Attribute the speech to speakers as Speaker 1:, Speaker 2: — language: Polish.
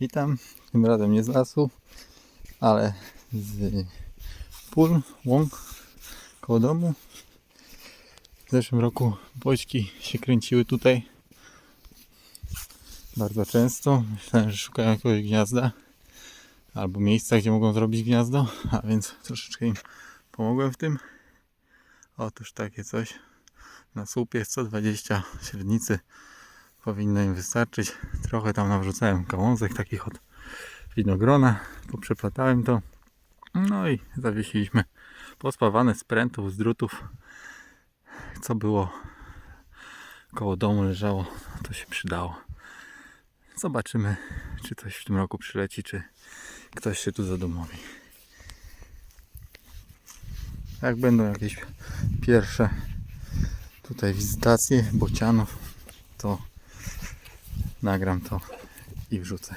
Speaker 1: Witam, tym razem nie z lasu, ale z pól, łąk koło domu. W zeszłym roku boćki się kręciły tutaj bardzo często. Myślałem, że szukają jakiegoś gniazda albo miejsca, gdzie mogą zrobić gniazdo, a więc troszeczkę im pomogłem w tym. Otóż takie coś na słupie 120 średnicy powinno im wystarczyć. Trochę tam nawrzucałem gałązek takich od winogrona, poprzeplatałem to. No i zawiesiliśmy pospawane z prętów, z drutów. Co było koło domu leżało, to się przydało. Zobaczymy, czy coś w tym roku przyleci, czy ktoś się tu zadomowi. Jak będą jakieś pierwsze tutaj wizytacje bocianów, to nagram to i wrzucę.